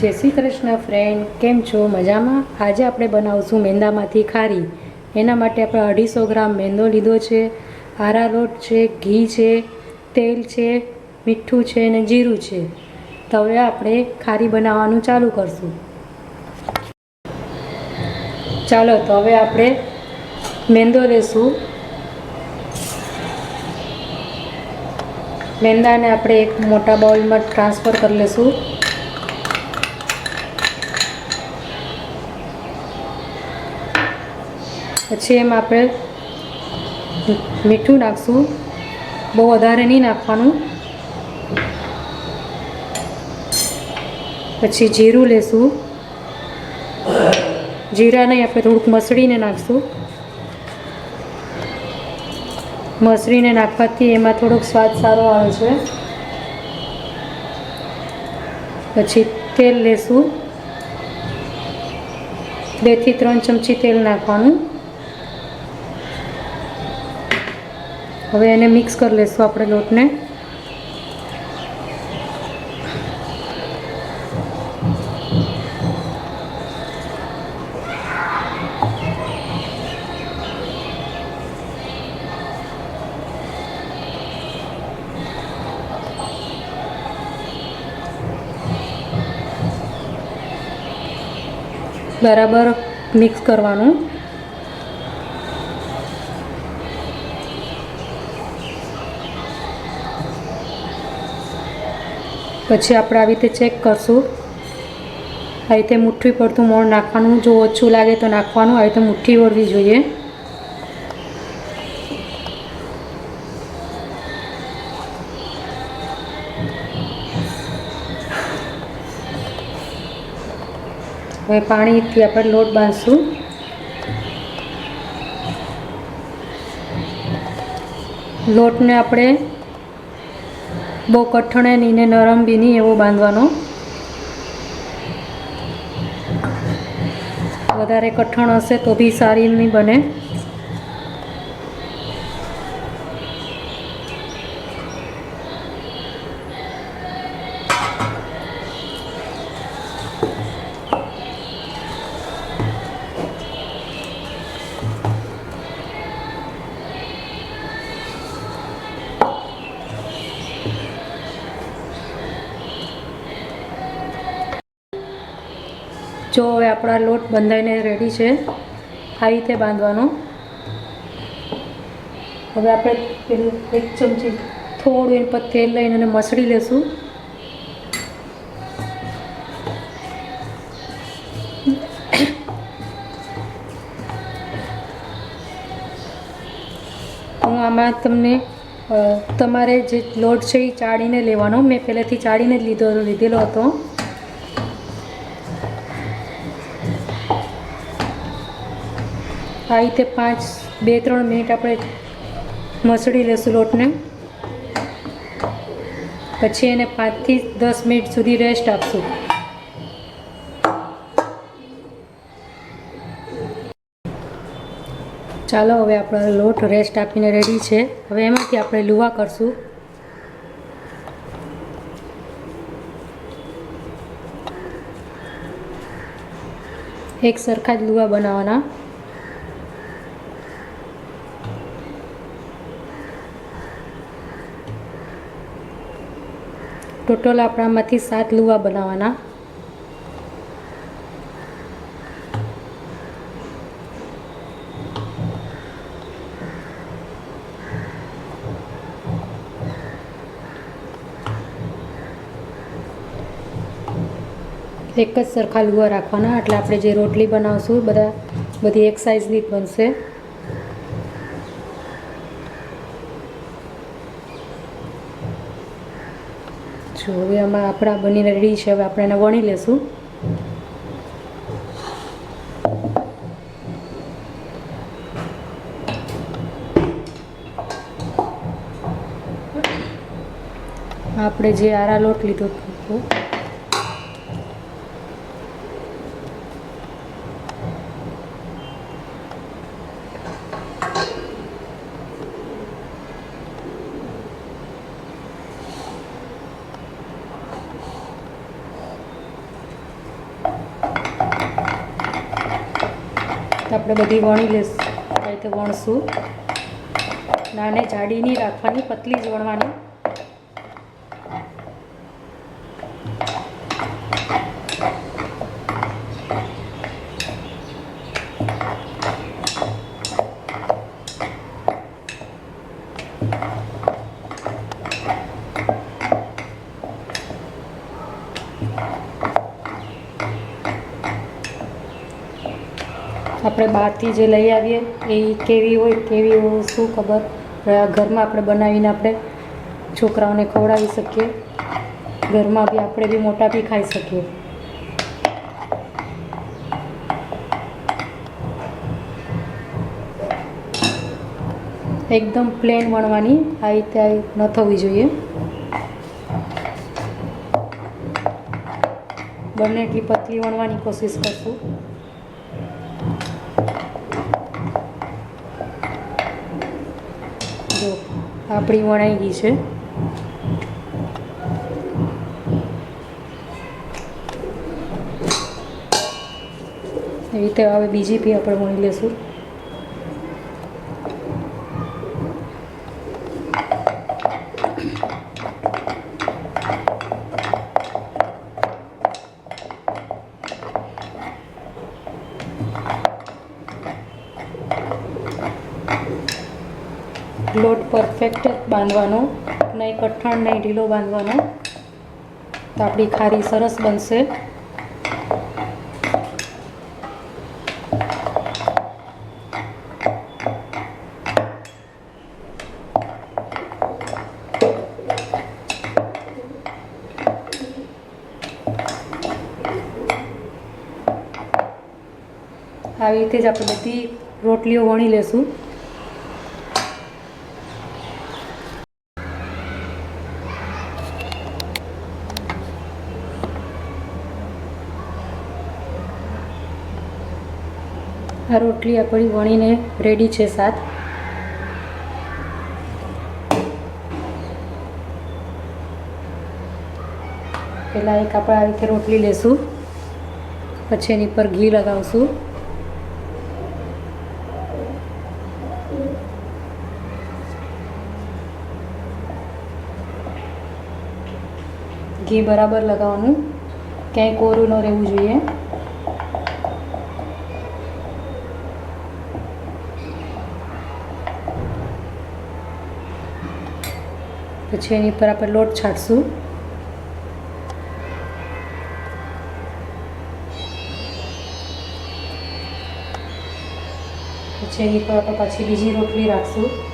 જય શ્રી કૃષ્ણ ફ્રેન્ડ કેમ છો? મજામાં? આજે આપણે બનાવશું મેંદામાંથી ખારી. એના માટે આપણે અઢીસો ગ્રામ મેંદો લીધો છે આરારોટ છે, ઘી છે, તેલ છે, મીઠું છે અને જીરું છે. તો હવે આપણે ખારી બનાવવાનું ચાલુ કરશું. ચાલો, તો હવે આપણે મેંદો લેશું. મેંદાને આપણે એક મોટા બાઉલમાં ટ્રાન્સફર કરી લેશું. પછી એમાં આપણે મીઠું નાખશું. બહુ વધારે નહીં નાખવાનું. પછી જીરું લેશું. જીરાને આપણે થોડુંક મસળીને નાખશું. મસળીને નાખવાથી એમાં થોડોક સ્વાદ સારો આવે છે. પછી તેલ લેશું. બેથી ત્રણ ચમચી તેલ નાખવાનું. હવે એને મિક્સ કરી લેશું આપણે લોટને. બરાબર મિક્સ કરવાનું. પછી આપણે આવી રીતે ચેક કરશું. આવી રીતે મુઠ્ઠી પડતું મોણ નાખવાનું, જો ઓછું લાગે તો નાખવાનું આવી રીતે મુઠ્ઠી વળવી જોઈએ. હવે પાણીથી આપણે લોટ બાંધશું. લોટને આપણે બહુ કઠણે નહીં ને નરમ બી નહીં એવો બાંધવાનો. વધારે કઠણ હશે તો બી સારી નહીં બને. જો હવે આપણા લોટ બંધાઈને રેડી છે, આ રીતે બાંધવાનો. હવે આપણે પેલું એક ચમચી થોડું એની પર તેલ લઈને અને મસળી લેશું. હું આમાં તમને તમારે જે લોટ છે એ ચાળીને લેવાનો. મેં પહેલેથી ચાળીને જ લીધો, લીધેલો હતો. આ રીતે પાંચ, બે, ત્રણ મિનિટ આપણે મસળી લેશું લોટને. પછી એને પાંચથી દસ મિનિટ સુધી રેસ્ટ આપશું. ચાલો હવે આપણો લોટ રેસ્ટ આપીને રેડી છે. હવે એમાંથી આપણે લુવા કરશું. એક સરખા જ લુવા બનાવવાના. ટોટલ આપણામાંથી સાત લુવા બનાવવાના. એક જ સરખા લુવા રાખવાના, એટલે આપણે જે રોટલી બનાવશું, બધા બધી એક સાઇઝની જ બનશે. જો હવે આમાં આપણા બનીને રેડી છે. હવે આપણે એને વણી લેશું. આપણે જે આરા લોટ લીધો હતો આપણે બધી વણી લેશું. આ રીતે વણશું? નાને જાડી નહીં રાખવાની પતલી જ વણવાની. આપણે બહારથી જે લઈ આવીએ, એ કેવી હોય કેવી હોય, શું ખબર? ઘરમાં આપણે બનાવીને આપણે છોકરાઓને ખવડાવી શકીએ. ઘરમાં બી આપણે બી મોટા બી ખાઈ શકીએ. એકદમ પ્લેન વણવાની આ રીતે ન થવી જોઈએ. બને એટલી પતલી વણવાની કોશિશ કરશું. આપણી વણાઈ ગઈ છે. એવી રીતે હવે બીજી બી આપણે વણી લેશું લોટ પરફેક્ટ બાંધવાનો. નહીં કઠણ, નહીં ઢીલો બાંધવાનો. તો આપણી ખારી સરસ બનશે. આવી રીતે જ આપણે બધી રોટલીઓ વણી લેશું. આ રોટલી આપણી વણીને રેડી છે સાત. પહેલાં એક આપણે આવી રીતે રોટલી લેશું. પછી એની પર ઘી લગાવશું. ઘી બરાબર લગાવવાનું. ક્યાંય કોરું ન રહેવું જોઈએ. પછી એની પર આપણે લોટ છાંટશું. પછી એની પર આપણે પાછી બીજી રોટલી રાખશું.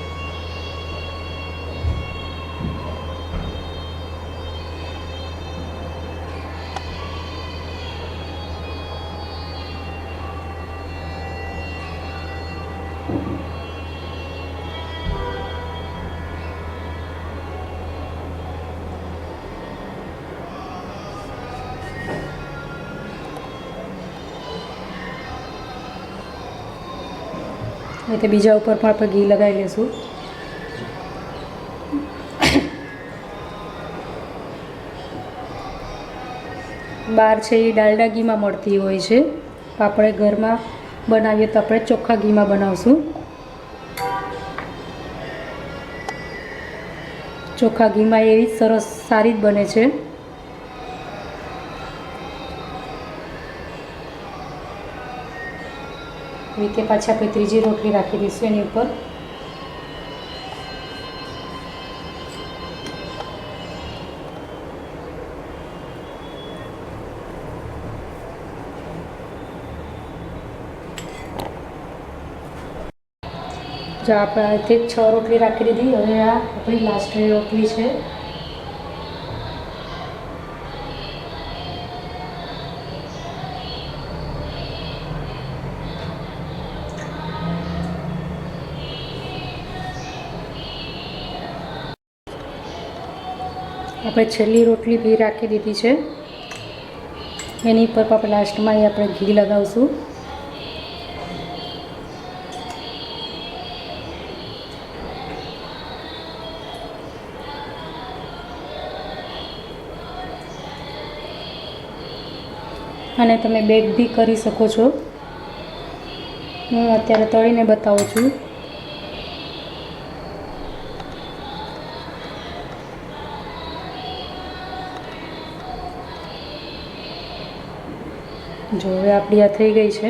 એટલે બીજા ઉપર પણ આપણે ઘી લગાવી લઈશું બહાર છે એ ડાલડા ઘીમાં મળતી હોય છે. આપણે ઘરમાં બનાવીએ તો આપણે ચોખ્ખા ઘીમાં બનાવશું. ચોખ્ખા ઘીમાં એવી સરસ સારી જ બને છે. રીતે પાછી આપણે ત્રીજી રોટલી રાખી દઈશું એની ઉપર. જો આપણે આ છ રોટલી રાખી દીધી, હવે આ આપણી લાસ્ટ રોટલી છે. આપણે છેલ્લી રોટલી બી રાખી દીધી છે. એની પર આપણે લાસ્ટમાં આપણે ઘી લગાવશું. અને તમે બેક બી કરી શકો છો. હું અત્યારે તળીને બતાવું છું. જો હવે આપણી આ થઈ ગઈ છે.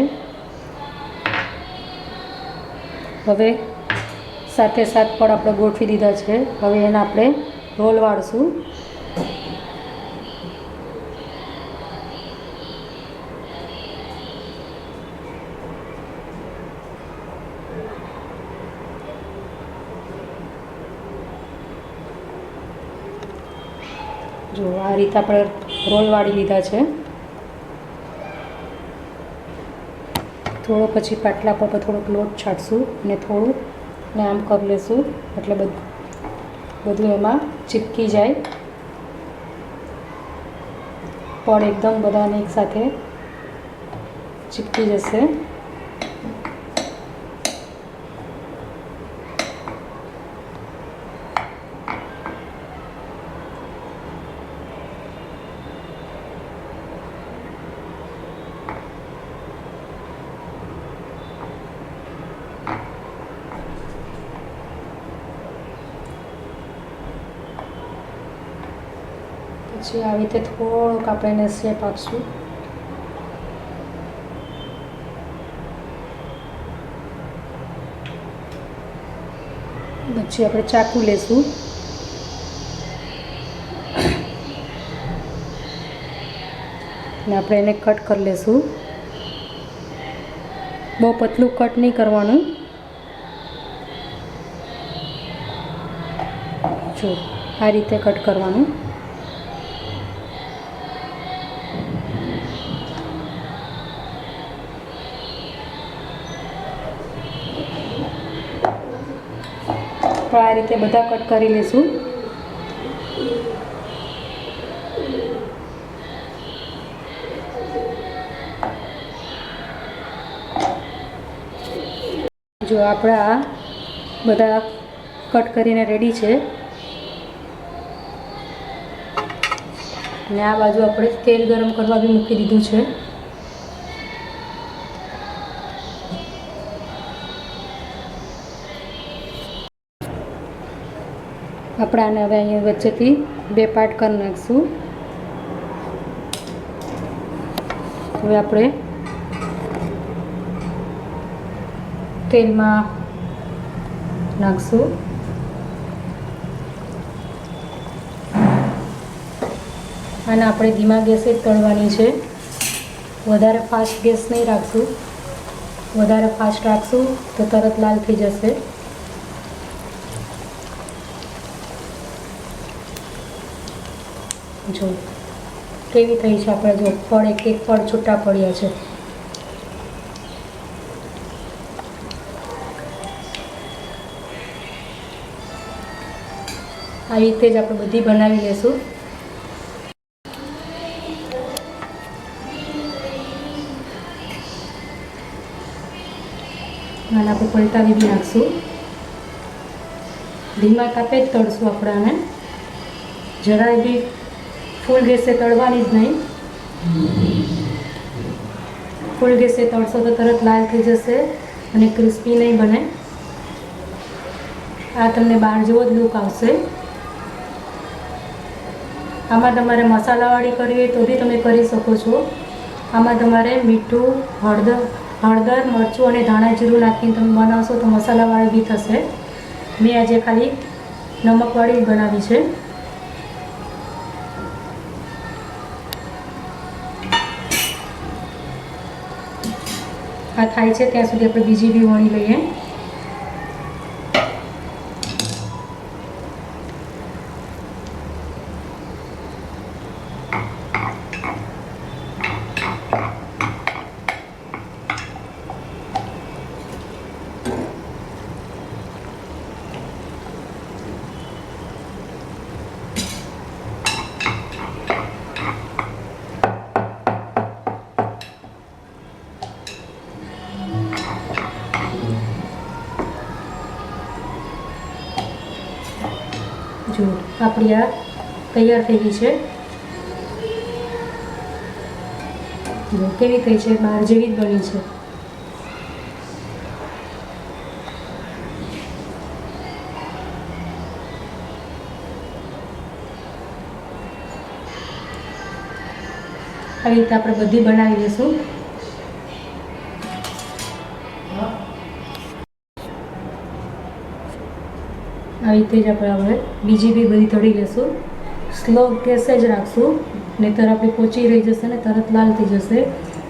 હવે સાથે સાત પણ આપણે ગોઠવી દીધા છે. હવે એને આપણે રોલ વાળશું. જો આ રીતે આપણે રોલ વાળી લીધા છે. થોડો પછી પાટલા પર થોડોક લોટ છાંટશું અને થોડું ને આમ કરી લેશું. એટલે બધું બધું એમાં ચીપકી જાય. પણ એકદમ બધાને એકસાથે ચીપકી જશે. પછી આવી રીતે થોડોક આપણે એને શેપ આપશું. પછી આપણે ચાકુ લેશું. ને આપણે એને કટ કરી લેશું. બહુ પતલું કટ નહીં કરવાનું. જો, આ રીતે કટ કરવાનું. તો આ રીતે બધા કટ કરી લઈશું જો આપણા બધા કટ કરીને રેડી છે. અને આ બાજુ આપણે તેલ ગરમ કરવા બી મૂકી દીધું છે. આપણે આને હવે અહીંયા વચ્ચેથી બે પાર્ટ કરી નાખીશું. હવે આપણે તેલમાં નાખશું. અને આપણે ધીમા ગેસે જ તળવાની છે. વધારે ફાસ્ટ ગેસ નહીં રાખશું. વધારે ફાસ્ટ રાખશું તો તરત લાલ થઈ જશે. જો કેવી થઈ છે આપણે જો ફળ એક એક ફળ છૂટા પડ્યા છે. આવી રીતે જ આપણે બધી બનાવી લેશું. અને આપણે પલટાવી બી નાખશું. ધીમા તાપે જ તળશું આપણે આને. જરાય બી ફૂલ ગેસે તળવાની જ નહીં. ફૂલ ગેસે તળશો તો તરત લાલ થઈ જશે અને ક્રિસ્પી નહીં બને. આ તમને બહાર જેવો જ લુક આવશે. આમાં તમારે મસાલાવાળી કરવી હોય તો બી તમે કરી શકો છો. આમાં તમારે મીઠું હળદર હળદર, મરચું અને ધાણા જીરું નાખીને તમે બનાવશો તો મસાલાવાળી બી થશે. મેં આજે ખાલી નમકવાળી બનાવી છે. આ થાય છે ત્યાં સુધી આપણે બીજી બી વણી લઈએ. જો આપણી આ તૈયાર થઈ ગઈ છે. કેવી થઈ છે? બહાર જેવી જ બની છે. આવી રીતે આપણે બધી બનાવી લઈશું. આવી રીતે જ આપણે હવે બીજી બી બધી તળી લેશું. સ્લો ગેસે જ રાખશું. નહીતર આપણે પોચી રહી જશે ને તરત લાલ થઈ જશે.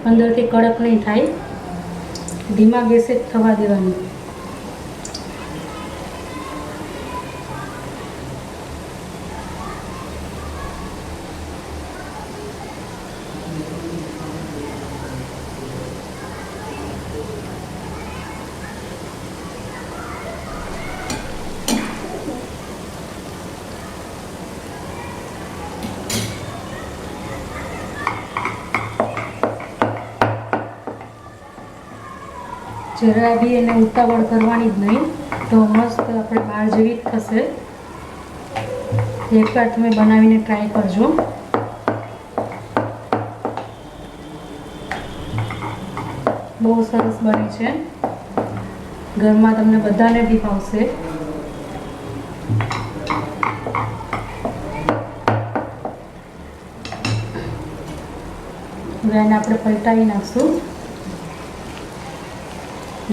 અંદરથી કડક નહીં થાય. ધીમા ગેસે જ થવા દેવાની. જરા બી એને ઉતાવળ કરવાની જ નહીં, તો મસ્ત આપણે બહાર જેવી જ થશે. એકવાર તમે બનાવીને ટ્રાય કરજો. બહુ સરસ બની છે. ઘરમાં તમને બધાને બી ભાવશે. હવે આપણે પલટાવી નાખશું.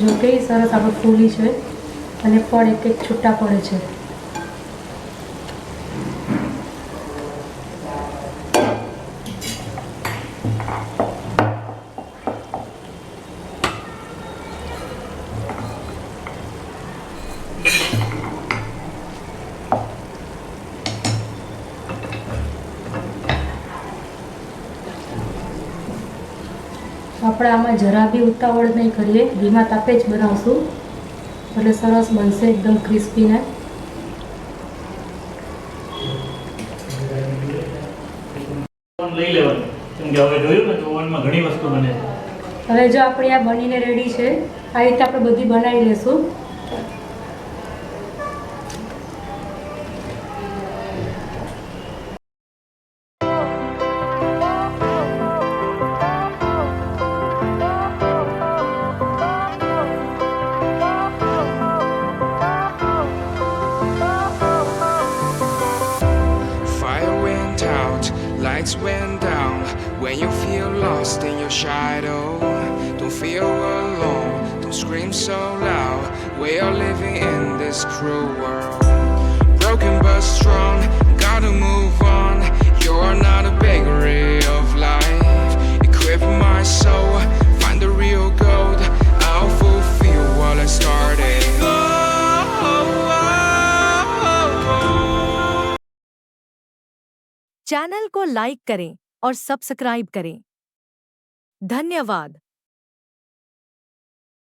જો કેવી સરસ આપણે ફૂલી છે અને ફળ એક એક છૂટા પડે છે. આમાં જરા બી ઉતાવળ નહીં કરીએ ધીમા તાપે જ બનાવશું. એટલે સરસ બનશે એકદમ ક્રિસ્પી ને લઈ લેવાનું. કેમ કે હવે જોયું ને તો ઓવનમાં ઘણી વસ્તુ બને છે. હવે જો આપણી આ બનીને રેડી છે આ રીતે આપણે બધી બનાવી લેશું. feel lost in your shadow, don't feel alone, don't scream so loud. We are living in this cruel world. Broken but strong, gotta move on. You're not a bakery of life. Equip my soul, find the real gold. I'll fulfill what I started. Channel को like करें और subscribe करें धन्यवाद